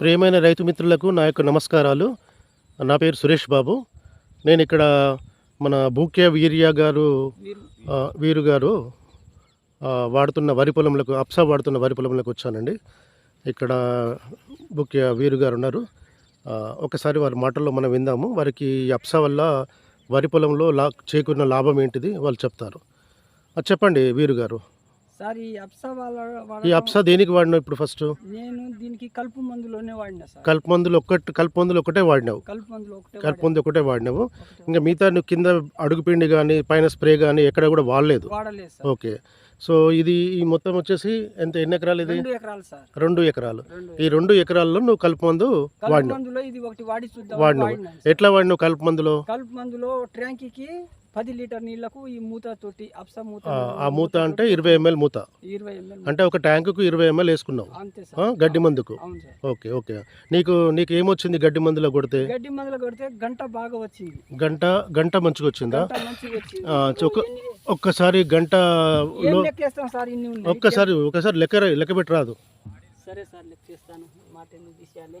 ప్రియమైన రైతు మిత్రులకు నా యొక్క నమస్కారాలు. నా పేరు సురేష్ బాబు. నేను ఇక్కడ మన భూక్య వీర్య గారు వీరు గారు వాడుతున్న వరి పొలంలకు అప్సా వాడుతున్న వరి పొలంలోకి వచ్చానండి. ఇక్కడ భూక్య వీరు గారు ఉన్నారు. ఒకసారి వారి మాటల్లో మనం విందాము. వారికి ఈ అప్సా వల్ల వరి పొలంలో లా చేకూరిన లాభం ఏంటిది వాళ్ళు చెప్తారు. చెప్పండి వీరు గారు. సార్ ఈ అప్సా వాళ్ళ ఈ అప్సా దేనికి వాడినావు ఇప్పుడు ఫస్ట్? నేను దీనికి కలుపు మందులోనే వాడినా సార్. కలుపు మందులు ఒక్కటి కలుపు మందులు ఒకటే వాడినావు. కలుపు మందులు ఒకటే కలుపు మందు ఒకటే వాడినావు. ఇంకా మిగతా నువ్వు కింద అడుగుపిండి కానీ పైన స్ప్రే కానీ ఎక్కడ కూడా వాడలేదు. వాడలేదు సార్. ఓకే. సో ఇది ఈ మొత్తం వచ్చేసి ఎంత ఎన్ని ఎకరాలు ఇది? రెండు ఎకరాలు సార్. రెండు ఎకరాలు. రెండు ఈ రెండు ఎకరాల్లో నువ్వు కలుపు మందు కలుపు వాడినావు. మందులో ఇది ఒకటి వాడి చూద్దాం వాడినావు. ఎట్లా వాడినావు కలుపు మందులో? కలుపు మందులో ట్యాంకీకి పది లీటర్ నీళ్ళకు ఈ మూత తోటి అప్సా మూత ఆ, మూత అంటే ఇరవై ఎంఎల్ మూత. ఇరవై ఎంఎల్ అంటే ఒక ట్యాంకుకు ఇరవై ఎంఎల్ వేసుకున్నావు. అంతే ఆ, సార్ గడ్డి మందుకు. అవును సార్. Okay okay. నీకు నీకు ఏమొచ్చింది గడ్డి మందులో కొడితే? గడ్డి మందులు కొడితే గంట బాగా వచ్చింది. గంట గంట మంచిగా వచ్చిందా? గంట మంచిగా వచ్చింది. ఆ, చొక్క- ఒక్కసారి గంట ఏం లెక్కేస్తాం సార్ ఇన్ని ఉన్నాయి? ఒక్కసారి ఒకసారి లెక్క లెక్క పెట్టి రాదు. సరే సార్ లెక్కేస్తాను మాట ఎందుకు తీసేయాలి?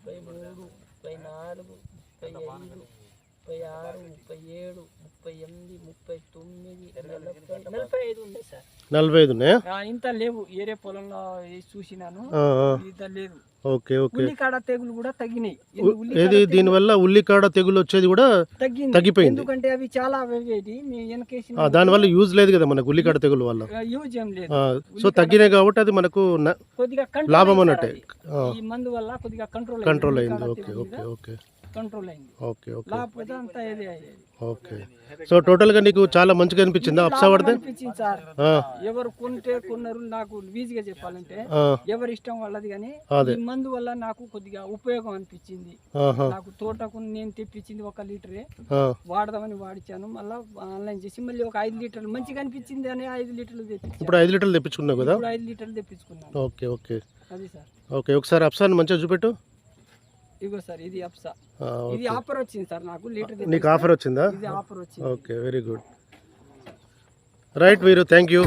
ముప్పై మూడు ముప్పై నాలుగు ముప్పై ఐదు ముప్పై ఆరు ముప్పై ఏడు ముప్పై ఎనిమిది ముప్పై తొమ్మిది నలభై ఐదు ఉంది సార్. నలభై ఐదు ఉన్నాయా? ఇంత లేవు. ఏరే పొలంలో చూసినాను. ఇంత లేదు. Okay okay. ఉల్లికాడ తెగులు కూడా తగ్గినాయి. ఏది తెగులు? దీనివల్ల ఉల్లికాడ తెగులు వచ్చేది కూడా తగ్గింది. తగ్గిపోయింది. ఎందుకంటే అవి చాలా వెనకేసిన ఆ, దానివల్ల యూజ్ లేదు కదా మనకు ఉల్లికాడ తెగులు వల్ల. యూజ్ ఏం లేదు. ఆ, సో తగ్గినాయి కాబట్టి అది మనకు కొద్దిగా లాభం అన్నట్టే. మందు వల్ల కొద్దిగా కంట్రోల్ కంట్రోల్ అయింది. Okay okay okay. కంట్రోల్ అయింది. Okay okay. లేకపోతే అంతా ఏది అయ్యేది. ఓకే. సో టోటల్గా నీకు చాలా మంచిగా అనిపించిందా? అప్సా పడితే? అనిపించింది సార్. ఎవరు కొంటే కొన్నారు నాకు ఈజీగా చెప్పాలంటే ఎవరి ఇష్టం వాళ్ళది కానీ. ఈ మందు వల్ల నాకు కొద్దిగా ఉపయోగం అనిపించింది. నాకు తోటకు నేను తెప్పించింది ఒక లీటరే. వాడదామని వాడిచాను మళ్ళీ ఆన్లైన్ చేసి మళ్ళీ ఒక ఐదు లీటర్లు మంచిగా అనిపించింది అని ఐదు లీటర్లు తెప్పించాను. ఇప్పుడు ఐదు లీటర్లు తెప్పించుకున్నావు కదా? ఐదు లీటర్లు తెప్పించుకున్నాను. Okay okay. అది సార్. ఓకే ఒకసారి అప్సాన్ని మంచిగా చూపెట్టు. ఇగో సార్ ఇది అప్సా. ఇది ఆఫర్ వచ్చింది సార్ నాకు లీటర్ నీకు ఆఫర్ వచ్చిందా? ఇది ఆఫర్ వచ్చింది. Okay very good. Right Veeru thank you.